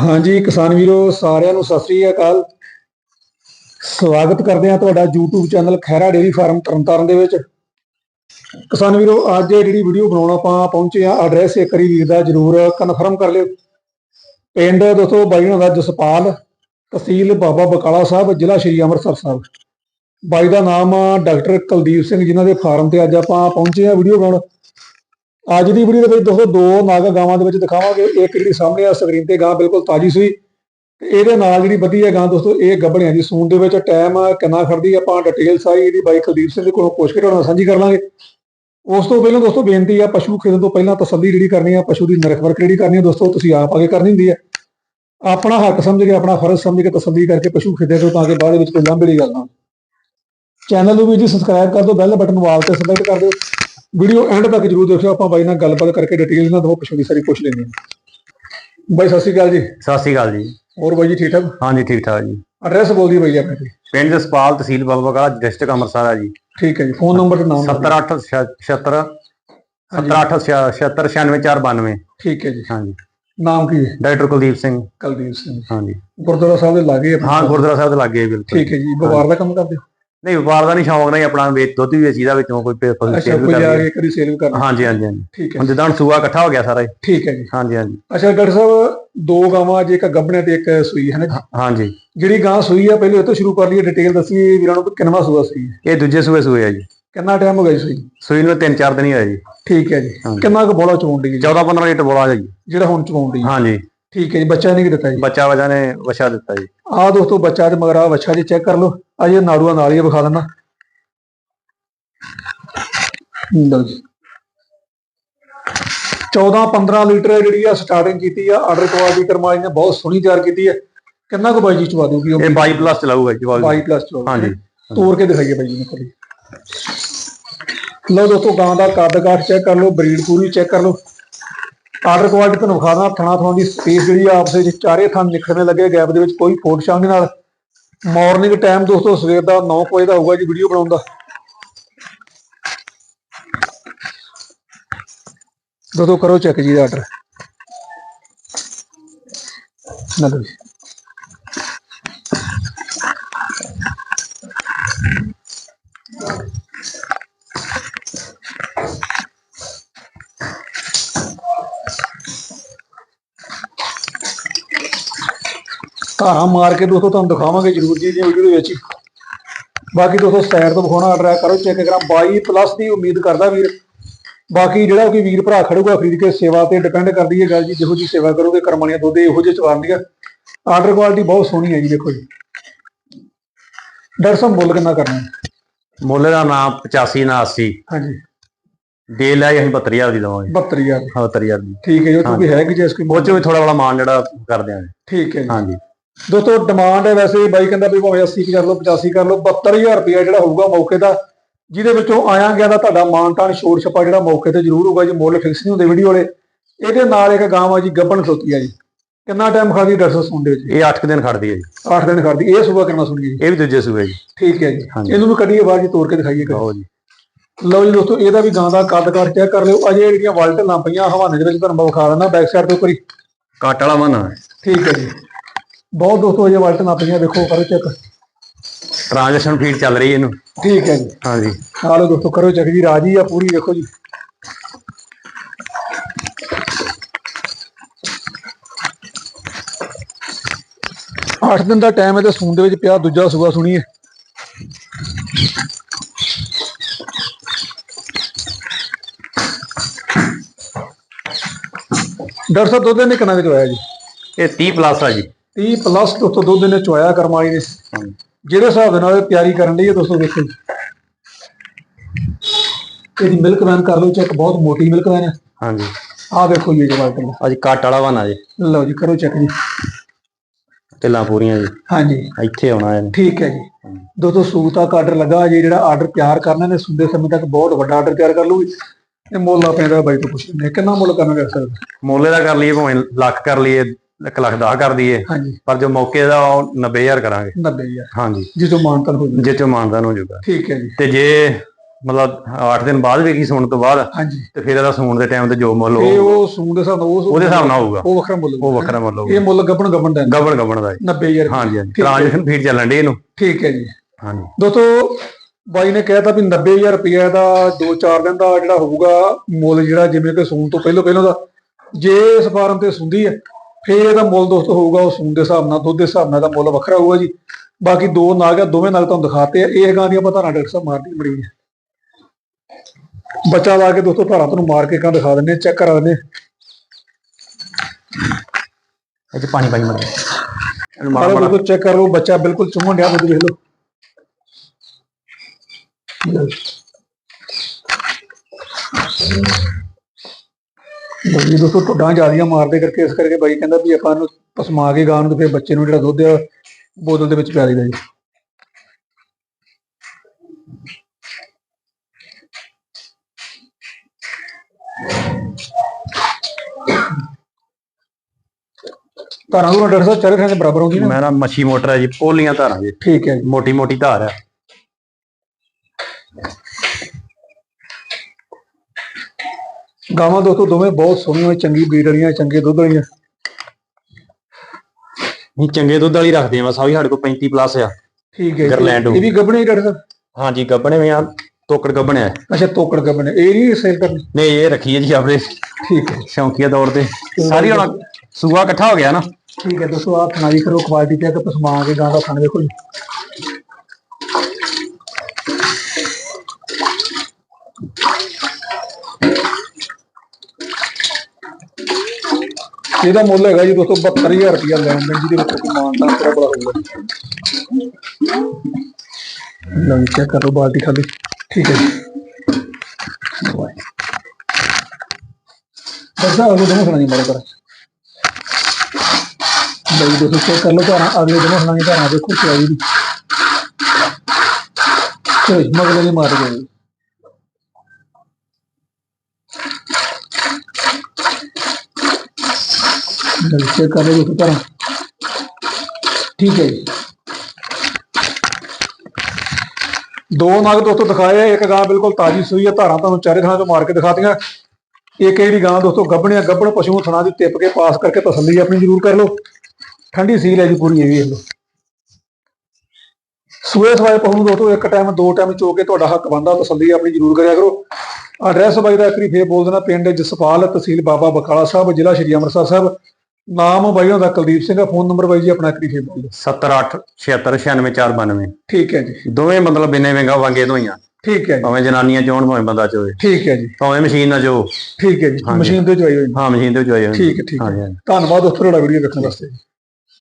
ਹਾਂਜੀ, ਕਿਸਾਨ ਵੀਰੋ, ਸਾਰਿਆਂ ਨੂੰ ਸਤਿ ਸ੍ਰੀ ਅਕਾਲ। ਸਵਾਗਤ ਕਰਦੇ ਹਾਂ ਤੁਹਾਡਾ YouTube channel Khaira dairy farm Tarn Taran ਦੇ ਵਿੱਚ। ਕਿਸਾਨ ਵੀਰੋ, ਅੱਜ ਜਿਹੜੀ ਵੀਡੀਓ ਬਣਾਉਣ ਆਪਾਂ ਪਹੁੰਚੇ ਆ ਐਡਰੈਸ ਇੱਕ ਵਾਰੀ ਵੀਰ ਦਾ ਜਰੂਰ ਕਨਫਰਮ ਕਰ ਲਿਓ। ਪਿੰਡ ਦੋਸਤੋ, ਬਾਈ ਹੋਣਾ ਦਾ ਜਸਪਾਲ, ਤਹਿਸੀਲ ਬਾਬਾ ਬਕਾਲਾ ਸਾਹਿਬ, ਜ਼ਿਲ੍ਹਾ ਸ਼੍ਰੀ ਅੰਮ੍ਰਿਤਸਰ ਸਾਹਿਬ। ਬਾਈ ਦਾ ਨਾਮ ਡਾਕਟਰ ਕੁਲਦੀਪ ਸਿੰਘ, ਜਿਨ੍ਹਾਂ ਦੇ ਫਾਰਮ ਤੇ ਅੱਜ ਆਪਾਂ ਪਹੁੰਚੇ ਆ ਵੀਡੀਓ ਬਣਾਉਣ। ਅੱਜ ਦੀ ਵੀਡੀਓ ਦੇ ਵਿੱਚ ਦੋਸਤੋ ਦੋ ਨਾਗ ਗਾਵਾਂ ਦੇ ਵਿੱਚ ਦਿਖਾਵਾਂਗੇ। ਇੱਕ ਜਿਹੜੀ ਸਾਹਮਣੇ ਆ ਸਕਰੀਨ ਤੇ ਗਾਂ ਬਿਲਕੁਲ ਤਾਜੀ ਸੂਈ ਤੇ ਇਹਦੇ ਨਾਲ ਜਿਹੜੀ ਵਧੀ ਹੈ ਗਾਂ ਦੋਸਤੋ, ਇਹ ਗੱਭਣਿਆਂ ਦੀ ਸੂਣ ਦੇ ਵਿੱਚ ਟਾਈਮ ਕਿੰਨਾ ਖੜਦੀ ਆਪਾਂ ਡਿਟੇਲ ਸਾਰੀ ਇਹਦੀ ਬਾਈ ਕੁਲਦੀਪ ਸਿੰਘ ਦੇ ਕੋਲੋਂ ਪੁੱਛ ਕੇ ਤੁਹਾਨੂੰ ਸਾਂਝੀ ਕਰ ਲਾਂਗੇ। ਉਸ ਤੋਂ ਪਹਿਲਾਂ ਦੋਸਤੋ ਬੇਨਤੀ ਆ, ਪਸ਼ੂ ਖਰੀਦਣ ਤੋਂ ਪਹਿਲਾਂ ਤਸੱਲੀ ਜਿਹੜੀ ਕਰਨੀ ਆ, ਪਸ਼ੂ ਦੀ ਨਰਖ ਵਰਕ ਜਿਹੜੀ ਕਰਨੀ ਆ ਦੋਸਤੋ, ਤੁਸੀਂ ਆਪ ਆਗੇ ਕਰਨੀ ਹੁੰਦੀ ਹੈ ਆਪਣਾ ਹੱਕ ਸਮਝ ਕੇ, ਆਪਣਾ ਫਰਜ਼ ਸਮਝ ਕੇ ਤਸੱਲੀ ਕਰਕੇ ਪਸ਼ੂ ਖਰੀਦਿਆ ਕਰੋ ਤਾਂ ਕਿ ਬਾਅਦ ਦੇ ਵਿੱਚ ਕੋਈ ਲਾਂਭੇ ਦੀ ਗੱਲ ਨਾ ਚੈਨਲ ਨੂੰ ਵੀ ਜੀ ਸਬਸਕ੍ਰਾਈਬ ਕਰ ਦਿਓ ਬੈਲ ਬਟਨ ਵਾਲ ਤੇ ਸਿਲੈਕਟ ਕਰ ਦਿਓ। ਵੀਡੀਓ ਐਂਡ ਤੱਕ ਜਰੂਰ ਦੇਖਿਓ ਆਪਾਂ ਬਾਈ ਨਾਲ ਗੱਲਬਾਤ ਕਰਕੇ ਡਿਟੇਲ ਨਾਲ ਦੋ ਪਸ਼ੂ ਦੀ ਸਾਰੀ ਪੁੱਛ ਹਾਂ। ਬਾਈ ਸਤਿ ਸ਼੍ਰੀ ਅਕਾਲ ਜੀ। ਸਤਿ ਸ਼੍ਰੀ ਅਕਾਲ ਜੀ। ਹੋਰ ਬਾਈ ਜੀ ਠੀਕ ਠਾਕ? ਹਾਂਜੀ ਠੀਕ ਠਾਕ ਜੀ। ਐਡਰੈਸ ਬੋਲ ਦਿਓ ਬਾਈ ਆਪਣੇ ਤੇ। ਪਿੰਡ ਜਸਪਾਲ ਤਹਿਸੀਲ ਬਾਬਾ ਬਕਾਲਾ ਡਿਸਟ੍ਰਿਕਟ ਅੰਮ੍ਰਿਤਸਰ ਆ ਜੀ। ਠੀਕ ਹੈ ਜੀ ਫੋਨ ਨੰਬਰ ਤੇ ਨਾਮ ਦੱਸ ਦਿਓ। 7876 7896 ਠੀਕ ਹੈ ਜੀ। ਹਾਂਜੀ। ਨਾਮ ਕੀ ਹੈ? ਡਾਕਟਰ ਕੁਲਦੀਪ ਸਿੰਘ। ਕੁਲਦੀਪ ਸਿੰਘ। ਹਾਂਜੀ। ਗੁਰਦੁਆਰਾ ਸਾਹਿਬ ਦੇ ਲਾਗੇ ਹਾਂ ਗੁਰਦੁਆਰਾ ਸਾਹਿਬ ਦੇ ਲੱਗੇ ਬਿਲਕੁਲ। ਠੀਕ ਹੈ ਜੀ ਵਪਾਰ ਦਾ ਕੰਮ ਕਰਦੇ ਹੋ? ਨਹੀਂ ਵਪਾਰ ਦਾ ਨਹੀਂ ਸ਼ੌਂਕ ਨਹੀਂ ਆਪਣਾ ਵੇਚ ਦੁੱਧ ਵੀ ਵੇਚੀਦਾ ਵਿੱਚੋਂ ਕੋਈ ਪੇ- ਫਸਲ ਅੱਛਾ sale ਵੀ ਕੋਈ ਆ ਕਰਦੇ ਕੇ ਕਦੀ ਸੇਲ ਵੀ ਕਰਨਾ ਹਾਂਜੀ ਹਾਂਜੀ ਹਾਂਜੀ। ਠੀਕ ਹੈ। ਹੁਣ ਜਿੱਦਾਂ ਹੁਣ ਸੂਆ ਇਕੱਠਾ ਹੋ ਗਿਆ ਸਾਰਾ ਹੀ। ਠੀਕ ਹੈ ਜੀ। ਹਾਂਜੀ ਹਾਂਜੀ। ਅੱਛਾ ਡਾਕਟਰ ਸਾਹਿਬ ਦੋ ਗਾਵਾਂ ਜੇ ਇੱਕ ਗੱਭਣੇ ਤੇ ਇੱਕ ਸੂਈ ਹੈ ਨਾ ਜੀ? ਹਾਂਜੀ। ਜਿਹੜੀ ਗਾਂ ਸੂਈ ਆ ਪਹਿਲੇ ਇਹ ਤੋਂ ਸ਼ੁਰੂ ਕਰ ਲਈਏ ਡਿਟੇਲ ਦੱਸੀਏ ਵੀਰਾਂ ਨੂੰ ਕਿੰਨਵਾ ਸੂਆ ਸੂਈ ਹੈ। ਇਹ ਦੂਜੇ ਸੂਏ ਸੂਏ ਆ ਜੀ। ਕਿੰਨਾ ਟਾਈਮ ਹੋ ਗਿਆ ਜੀ ਸੂਈ ਨੂੰ? ਸੂਈ ਨੂੰ ਤਿੰਨ ਚਾਰ ਦਿਨ ਹੀ ਹੋਏ ਜੀ। ਠੀਕ ਹੈ ਜੀ। ਕਿੰਨਾ ਕੁ ਬੋਲਾ ਚੋਣ ਦੀ ਜੀ? 14 15 ਲੀਟਰ ਬੋਲਾ ਜੀ। ਜਿਹੜਾ ਹੁਣ ਚਵਾਉਣ ਦੀ ਹਾਂਜੀ। ਠੀਕ ਹੈ ਜੀ ਬੱਚਾ ਨਹੀਂ ਦਿੱਤਾ ਜੀ? ਬੱਚਾ ਵਜਾ ਨੇ ਵਛਾ ਦਿੱਤਾ ਜੀ। ਆਹ ਦੋਸਤੋ ਬੱਚਾ ਤੇ ਮਗਰ ਆ ਬੱਚਾ ਜੀ ਚੈੱਕ ਕਰ ਲਓ। ਅਜੇ ਨਾੜੂਆ ਨਾਲ ਹੀ ਆ, ਵਿਖਾ ਦਿੰਦਾ। ਲਓ ਜੀ। 14 15 ਲੀਟਰ ਜਿਹੜੀ ਆ ਸਟਾਰਟਿੰਗ ਕੀਤੀ ਆ ਆਰਡਰ ਕੁਆਲਿਟੀ ਕਰਮਾਈ ਨੇ ਬਹੁਤ ਸੋਹਣੀ ਤਿਆਰ ਕੀਤੀ ਹੈ ਕਿੰਨਾ ਕੁ ਬਾਈ ਜੀ ਚਵਾ ਦੂਗੀ ਇਹ 22 ਪਲੱਸ ਚਲਾਊਗਾ ਜੀ 22 22 ਪਲੱਸ ਚਵਾ ਹਾਂਜੀ। ਤੋੜ ਕੇ ਦਿਖਾਈਏ ਬਾਈ ਜੀ ਨੂੰ ਕਰੀ ਲਓ ਦੋਸਤੋ ਗਾਂ ਦਾ ਕੱਦ ਕਾਠ ਚੈੱਕ ਕਰ ਲਓ ਬਰੀਡ ਪੂਰੀ ਚੈੱਕ ਕਰ ਲਓ। ਆਰਡਰ ਕੁਆਲਿਟੀ ਤੁਹਾਨੂੰ ਵਿਖਾਦਾ ਥਣਾ ਥਣਾ ਦੀ ਸਪੇਸ ਜਿਹੜੀ ਆ ਆਪਸੇ ਵਿੱਚ ਚਾਰੇ ਥਣ ਨਿਕਲਣੇ ਲੱਗੇ ਗੈਪ ਦੇ ਵਿੱਚ ਕੋਈ ਫੋਟ ਸ਼ਾਂਗ ਨਾਲ। ਮਾਰਨਿੰਗ ਟਾਈਮ ਦੋਸਤੋ, ਸਵੇਰ ਦਾ 9 ਵਜੇ ਦਾ ਹੋਊਗਾ ਜੀ ਵੀਡੀਓ ਬਣਾਉਣ ਦਾ। ਦੋਸਤੋ ਕਰੋ ਚੈੱਕ ਜੀ ਆਰਡਰ ਨਾ ਲਓ ਧਾਰਾਂ ਮਾਰ ਕੇ ਦੋਸਤੋ ਤੁਹਾਨੂੰ ਦਿਖਾਵਾਂਗੇ ਜਰੂਰ ਜੀ ਜੀ ਵੀਡੀਓ ਦੇ ਵਿੱਚ। ਬਾਕੀ ਦੋਸਤੋ ਸਾਈਡ ਤੋਂ ਵਿਖਾਉਣਾ ਆਰਡਰ ਕਰੋ ਚੈੱਕ ਕਰਾਂ। 22 ਪਲੱਸ ਦੀ ਉਮੀਦ ਕਰਦਾ ਵੀਰ। ਬਾਕੀ ਜਿਹੜਾ ਕੋਈ ਵੀਰ ਭਰਾ ਖੜੂਗਾ ਖਰੀਦ ਕੇ ਸੇਵਾ ਤੇ ਡਿਪੈਂਡ ਕਰਦੀ ਹੈ ਗੱਲ ਜੀ ਜਿਹੋ ਜੀ ਸੇਵਾ ਕਰੋਗੇ ਕਰਮਾਣੀਆਂ ਦੁੱਧ ਇਹੋ ਜਿਹੇ ਚਵਾਉਂਦੀਆਂ ਆਰਡਰ ਕੁਆਲਿਟੀ ਬਹੁਤ ਸੋਹਣੀ ਹੈ ਜੀ ਦੇਖੋ ਜੀ। ਸਾਹਿਬ ਮੁੱਲ ਕਿੰਨਾ ਕਰਨਾ? ਮੁੱਲ ਦਾ ਨਾਮ 85 ਨਾ 80 ਹਾਂਜੀ। ਦੇ ਲੈ ਅਸੀਂ 72000 ਦੀ ਦਵਾਂਗੇ। 72000 ਹਾਂ 72000 ਦੀ। ਠੀਕ ਹੈ ਜੀ ਉਹ ਤੋਂ ਵੀ ਹੈ ਕਿ ਜੇ ਇਸ ਕੋਈ ਉਹ ਚ ਵੀ ਥੋੜਾ ਬੜਾ ਮਾਨ ਜਿਹੜਾ ਕਰ ਦਿਆਂਗੇ ਠੀਕ ਹੈ ਹਾਂਜੀ। ਦੋਸਤੋ ਡਿਮਾਂਡ ਹੈ ਵੈਸੇ ਬਾਈ ਕਹਿੰਦਾ ਵੀ ਭਾਵੇਂ 80 ਕਰ ਲਓ 85 ਕਰ ਲਓ 72000 ਰੁਪਇਆ ਜਿਹੜਾ ਹੋਊਗਾ ਮੌਕੇ ਦਾ ਜਿਹਦੇ ਵਿੱਚੋਂ ਆਇਆ ਗਿਆ ਦਾ ਤੁਹਾਡਾ ਮਾਨਤਾਨ ਛੋੜ ਛਪਾ ਜਿਹੜਾ ਮੌਕੇ ਤੇ ਜ਼ਰੂਰ ਹੋਊਗਾ ਜੀ ਮੁੱਲ ਫਿਕਸ ਨਹੀਂ ਹੁੰਦੇ ਵੀਡੀਓ ਵਾਲੇ। ਇਹਦੇ ਨਾਲ ਇੱਕ ਗਾਂ ਆ ਜੀ ਗੱਬਣ ਖਲੋਤੀ ਆ ਜੀ। ਕਿੰਨਾ ਟਾਈਮ ਖਾਦੀ ਡਰਸ ਸੁਣ ਦੇ ਵਿੱਚ? ਇਹ 8 ਦਿਨ ਖੜਦੀ ਹੈ ਜੀ। 8 ਦਿਨ ਖੜਦੀ ਇਹ ਸਵੇਰ ਕਿੰਨਾ ਸੁਣੀ ਜੀ ਇਹ ਵੀ ਦੂਜੇ ਸੂਏ ਜੀ। ਠੀਕ ਹੈ ਜੀ। ਇਹਨੂੰ ਵੀ ਕੱਢੀਏ ਬਾਹਰ ਜੀ ਤੋੜ ਕੇ ਦਿਖਾਈਏ। ਲਓ ਜੀ। ਲਓ ਜੀ ਦੋਸਤੋ ਇਹਦਾ ਵੀ ਗਾਂ ਦਾ ਕੱਦ ਕਾਠ ਚੈੱਕ ਕਰ ਲਿਓ। ਅਜੇ ਜਿਹੜੀਆਂ ਵਾਲਟਲਾਂ ਪਈਆਂ ਹਵਾਨੇ ਦੇ ਵਿੱਚ ਤੁਹਾਨੂੰ ਮੈਂ ਵਿਖਾ ਦਿੰਦਾ ਬੈਕ ਸਾਈਡ ਤੋਂ ਹੀ ਕਾਟ ਵਾਲਾ ਮਨ ਠੀਕ ਹੈ ਜੀ। ਬਹੁਤ ਦੋਸਤੋ ਅਜੇ ਵਾਲਟਲਾਂ ਪਈਆਂ ਦੇਖੋ ਕਰੋ ਚੈੱਕ ਟ੍ਰਾਂਜੈਕਸ਼ਨ ਫੀਡ ਚੱਲ ਰਹੀ ਇਹਨੂੰ। ਠੀਕ ਹੈ ਜੀ। ਹਾਂਜੀ। ਆਲੋ ਦੋਸਤੋ ਕਰੋ ਚੈੱਕ ਜੀ ਰਾਜੀ ਆ ਪੂਰੀ ਦੇਖੋ ਜੀ। ਅੱਠ ਦਿਨ ਦਾ ਟਾਈਮ ਹੈ ਤੇ ਸੂਣ ਦੇ ਵਿੱਚ ਪਿਆ ਦੂਜਾ ਸੂਆ ਸੁਣੀਏ। ਡਾਕਟਰ ਸਾਹਿਬ ਦੁੱਧ ਨੇ ਕਿੰਨਾ ਕੁ ਚੋਇਆ ਜੀ? ਇਹ 30 ਪਲੱਸ ਆ ਜੀ। 30 ਪਲੱਸ ਦੋਸਤੋ ਦੁੱਧ ਨੇ ਚੋਇਆ ਕਰਮਾਈ ਨੇ। ਜਿਹੜੇ ਹਿਸਾਬ ਦੇ ਨਾਲ ਇਹ ਤਿਆਰੀ ਕਰਨ ਲਈ ਹੈ ਦੋਸਤੋ ਦੇਖੋ ਜੀ। ਇਹਦੀ ਮਿਲਕ ਵੈਨ ਕਰ ਲਓ ਚੈੱਕ ਬਹੁਤ ਮੋਟੀ ਮਿਲਕ ਵੈਨ ਹੈ ਹਾਂਜੀ। ਆਹ ਦੇਖੋ ਜੀ ਜਵਾਬ ਕਰ ਅੱਜ ਕਾਟ ਵਾਲਾ ਬਣਾ ਜੀ। ਲਓ ਜੀ ਕਰੋ ਚੈੱਕ ਜੀ। ਢਿੱਲਾਂ ਪੂਰੀਆਂ ਜੀ। ਹਾਂਜੀ। ਇੱਥੇ ਆਉਣਾ ਇਹਨੇ। ਠੀਕ ਹੈ ਜੀ। ਦੋਸਤੋ ਸੂਤ ਤੱਕ ਆਰਡਰ ਲੱਗਾ ਜੇ ਜਿਹੜਾ ਆਰਡਰ ਤਿਆਰ ਕਰਨਾ ਨੇ ਸੁੰਦੇ ਸਮੇਂ ਤੱਕ ਬਹੁਤ ਵੱਡਾ ਆਰਡਰ ਤਿਆਰ ਕਰ ਲੂਗੀ ਇਹ ਮੁੱਲ ਆਪਣੇ ਦਾ ਬਾਈ ਤੋਂ ਪੁੱਛ ਲੈਂਦੇ ਹਾਂ। ਕਿੰਨਾ ਮੁੱਲ ਕਰਨਾ ਕਰ ਸਕਦਾ ਮੁੱਲੇ ਦਾ ਕਰ ਲਈਏ ਭਾਵੇਂ ਲੱਖ ਕਰ ਲਈਏ 1 ਲੱਖ ਦਾ ਕਰ ਦਈਏ। ਹਾਂਜੀ। ਪਰ ਜੋ ਮੌਕੇ ਦਾ ਉਹ 90000 ਕਰਾਂਗੇ। 90000 ਹਾਂਜੀ। ਜਿੱਦੋਂ ਮਾਨਤਨ ਹੋ ਜਾਵੇ ਜੇ ਚੋਂ ਮਾਨਦਾਨ ਹੋ ਜਾਊਗਾ। ਠੀਕ ਹੈ ਜੀ। ਤੇ ਜੇ ਮਤਲਬ 8 ਦਿਨ ਬਾਅਦ ਵੇਖੀ ਸੂਣ ਤੋਂ ਬਾਅਦ ਹਾਂਜੀ। ਤੇ ਫਿਰ ਇਹਦਾ ਸੂਣ ਦੇ ਟਾਈਮ ਤੇ ਜੋ ਮੁੱਲ ਇਹ ਉਹ ਉਹ ਸੂਣ ਦੇ ਹਿਸਾਬ ਨਾਲ ਉਹ ਉਹਦੇ ਹਿਸਾਬ ਨਾਲ ਹੋਊਗਾ। ਉਹ ਵੱਖਰਾ ਮੁੱਲ ਉਹ ਵੱਖਰਾ ਮੁੱਲ ਹੋਊਗਾ। ਇਹ ਮੁੱਲ ਗੱਬਣ ਗੱਬਣ ਦਾ ਗੱਬਣ ਗੱਬਣ ਦਾ ਜੀ। 90000 ਹਾਂਜੀ ਹਾਂਜੀ। ਟ੍ਰਾਂਜੈਕਸ਼ਨ ਫੀਡ ਚੱਲਣ ਦੀ ਇਹਨੂੰ। ਠੀਕ ਹੈ ਜੀ। ਹਾਂਜੀ। ਦੋਸਤੋ ਬਾਈ ਨੇ ਕਹਿਤਾ ਵੀ 90000 ਰੁਪਏ ਦਾ 2-4 ਦਿਨ ਦਾ ਜਿਹੜਾ ਹੋਊਗਾ ਮੁੱਲ ਜਿਹੜਾ ਜਿਵੇਂ ਕਿ ਸੂਣ ਤੋਂ ਪਹਿਲਾਂ ਪਹਿਲਾਂ ਦਾ ਜੇ ਇਸ ਫਾਰਮ ਤੇ ਸੁੰਦੀ ਹੈ ਫਿਰ ਇਹਦਾ ਮੁੱਲ ਦੋਸਤੋ ਹੋਊਗਾ ਉਹ ਸੂਣ ਦੇ ਹਿਸਾਬ ਨਾਲ ਦੁੱਧ ਦੇ ਹਿਸਾਬ ਨਾਲ ਦਾ ਮੁੱਲ ਵੱਖਰਾ ਹੋਊਗਾ ਜੀ। ਬਾਕੀ ਦੋ ਨਾਗ ਆ ਦੋਵੇਂ ਨਾਗ ਤੁਹਾਨੂੰ ਦਿਖਾਤੇ ਆ। ਇਹ ਗਾਂ ਦੀਆਂ ਪਤਾ ਨਾ ਡਾਕਟਰ ਸਾਹਿਬ ਮਾਰਦੀ ਮੜੀ ਬੱਚਾ ਲਾ ਕੇ ਦੋਸਤੋ ਧਾਰਾਂ ਤੁਹਾਨੂੰ ਮਾਰ ਕੇ ਕਾਂ ਦਿਖਾ ਦਿੰਦੇ ਚੈੱਕ ਕਰਾ ਦਿੰਦੇ ਇਹ ਚ ਪਾਣੀ ਪਾਈ ਮਰ ਮਾਰੋ ਦੋਸਤੋ ਚੈੱਕ ਕਰ ਲਓ ਬੱਚਾ ਬਿਲਕੁਲ ਚੁੰਮਣ ਡਿਆ ਦੁੱਧ ਵੇਖ ਲਓ। ਬਾਈ ਦੋਸਤੋ ਟੁੱਡਾਂ ਜਿਆਦੀਆਂ ਮਾਰਦੇ ਕਰਕੇ ਇਸ ਕਰਕੇ ਬਾਈ ਕਹਿੰਦਾ ਵੀ ਆਪਾਂ ਇਹਨੂੰ ਪਸਮਾ ਕੇ ਗਾਂ ਨੂੰ ਤੇ ਫਿਰ ਬੱਚੇ ਨੂੰ ਜਿਹੜਾ ਦੁੱਧ ਆ ਬੋਤਲ ਦੇ ਵਿੱਚ ਪਿਆ ਦਈਦਾ ਜੀ। ਧਾਰਾਂ ਨੂੰ ਡਾਕਟਰ ਸਾਹਿਬ ਚਾਰੇ ਥਾਂ ਦੇ ਬਰਾਬਰ ਹੁੰਦੀ ਨਾ? ਮੈਂ ਨਾ ਮੱਛੀ ਮੋਟਰ ਹੈ ਜੀ ਪੋਲੀਆਂ ਧਾਰਾਂ ਜੀ। ਠੀਕ ਹੈ ਜੀ। ਮੋਟੀ ਮੋਟੀ ਧਾਰ ਹੈ ਗਾਵਾਂ ਦੋਸਤੋ ਦੋਵੇਂ ਬਹੁਤ ਸੋਹਣੀਆਂ ਚੰਗੀ ਬਰੀਡ ਵਾਲੀਆਂ ਚੰਗੇ ਦੁੱਧ ਵਾਲੀਆਂ। ਨਹੀਂ ਚੰਗੇ ਦੁੱਧ ਵਾਲੀ ਰੱਖਦੇ ਆ ਬਸ ਸਾਡੇ ਕੋਲ 35 ਪਲੱਸ ਆ। ਠੀਕ ਹੈ। ਗਰਲੈਂਡ ਇਹ ਵੀ ਗੱਬਣੇ ਡਾਕਟਰ ਸਾਹਿਬ? ਹਾਂਜੀ ਗੱਬਣੇ ਵੀ ਆ ਤੋਕੜ ਗੱਬਣੇ ਆ। ਅੱਛਾ ਤੋਕੜ ਗੱਬਣੇ। ਇਹ ਨਹੀਂ ਸੇਲ ਕਰਨੀ? ਨਹੀਂ ਇਹ ਰੱਖੀ ਹੈ ਜੀ ਆਪਣੇ ਠੀਕ ਹੈ। ਸ਼ੌਂਕੀਆ ਤੌਰ ਤੇ। ਸਾਰੀ ਹੁਣ ਸੂਆ ਇਕੱਠਾ ਹੋ ਗਿਆ ਨਾ। ਠੀਕ ਹੈ ਦੋਸਤੋ ਆਹ ਥਣਾ ਵੀ ਕਰੋ ਕੁਆਲਿਟੀ ਚੈੱਕ ਪਸਮਾ ਕੇ ਗਾਂ ਦਾ ਥਣ ਵੇਖੋ ਜੀ। ਇਹਦਾ ਮੁੱਲ ਹੈਗਾ ਜੀ ਦੋਸਤੋ 72000 ਰੁਪਇਆ ਲੈਣ ਦੇਣ, ਜਿਹਦੇ ਵਿੱਚ ਮਾਨਤਾ ਥੋੜਾ ਬੜਾ ਹੋਊਗਾ। ਲਓ ਚੈੱਕ ਕਰ ਬਾਲਟੀ ਖਾਲੀ। ਠੀਕ ਹੈ ਜੀ। ਦੱਸਾਂ ਅਗਲੇ ਦੋਨੋਂ ਸੁਣਾਈ ਮਾਰੇ ਪਰ ਬਈ ਦੋਸਤੋ ਚੈੱਕ ਕਰ ਲਓ ਧਾਰਾਂ, ਅਗਲੇ ਦੋਨੋਂ ਸੁਣਾਈ ਧਾਰਾਂ, ਦੇਖੋ ਚਲਾਈ ਦੀ। ਮਗਲੇ ਨਹੀਂ ਮਾਰ ਗਏ ਬਈ ਕਰ ਲਓ ਦੋਸਤੋ ਧਾਰਾਂ ਠੀਕ ਹੈ ਜੀ। ਦੋ ਨਗ ਦੋਸਤੋ ਦਿਖਾਏ ਇੱਕ ਗਾਂ ਬਿਲਕੁਲ ਤਾਜੀ ਸੂਈ ਹੈ ਧਾਰਾਂ ਤੁਹਾਨੂੰ ਚਾਰੇ ਥਾਂ ਤੋਂ ਮਾਰ ਕੇ ਦਿਖਾਤੀਆਂ। ਇੱਕ ਜਿਹੜੀ ਗਾਂ ਦੋਸਤੋ? ਗੱਭਣਿਆ ਗੱਭਣ ਪਸ਼ੂ ਨੂੰ ਥਣਾ ਦੀ ਟਿੱਪ ਕੇ ਪਾਸ ਕਰਕੇ ਤਸੱਲੀ ਆਪਣੀ ਜ਼ਰੂਰ ਕਰ ਲਓ। ਠੰਡੀ ਸੀਲ ਹੈ ਜੀ ਪੂਰੀ, ਇਹ ਵੀ ਲਓ। ਸੂਏ ਸਵਾਏ ਪਸ਼ੂ ਦੋਸਤੋ, ਇੱਕ ਟਾਈਮ ਦੋ ਟਾਈਮ ਚੋ ਕੇ ਤੁਹਾਡਾ ਹੱਕ ਬਣਦਾ ਤਸੱਲੀ ਆਪਣੀ ਜ਼ਰੂਰ ਕਰਿਆ ਕਰੋ। ਐਡਰੈਸ ਬਾਈ ਦਾ ਇੱਕਰੀ ਫੇਰ ਬੋਲ ਦੇਣਾ, ਪਿੰਡ ਜਸਪਾਲ ਤਹਿਸੀਲ ਬਾਬਾ ਬਕਾਲਾ ਸਾਹਿਬ, ਜ਼ਿਲ੍ਹਾ ਸ਼੍ਰੀ ਅੰਮ੍ਰਿਤਸਰ ਸਾਹਿਬ। ਨਾਮ ਬਾਈ ਦਾ ਕੁਲਦੀਪ ਸਿੰਘ ਆ ਫੋਨ ਨੰਬਰ ਬਾਈ ਜੀ ਆਪਣਾ ਇੱਕਰੀ ਫੇਰ ਬੋਲ ਦਿਓ। 78 76 96 492 ਠੀਕ ਹੈ ਜੀ। ਦੋਵੇਂ ਮਤਲਬ ਬਿਨੇ ਵਿੰਗਾ ਵਾਂਗੇ ਦੋਈਆਂ ਠੀਕ ਹੈ ਜੀ। ਭਾਵੇਂ ਜਨਾਨੀਆਂ ਚੋਣ ਭਾਵੇਂ ਬੰਦਾ ਚੋਏ ਠੀਕ ਹੈ ਜੀ। ਭਾਵੇਂ ਮਸ਼ੀਨ ਨਾਲ ਚੋ ਠੀਕ ਹੈ ਜੀ। ਮਸ਼ੀਨ ਤੇ ਜਵਾਈ ਹੋਈ ਹਾਂ ਮਸ਼ੀਨ ਤੇ ਚੋਏ ਠੀਕ ਹੈ ਠੀਕ ਹੈ। ਧੰਨਵਾਦ ਦੋਸਤੋ ਤੁਹਾਡਾ ਵੀਡੀਓ ਦੇਖਣ ਵਾਸਤੇ।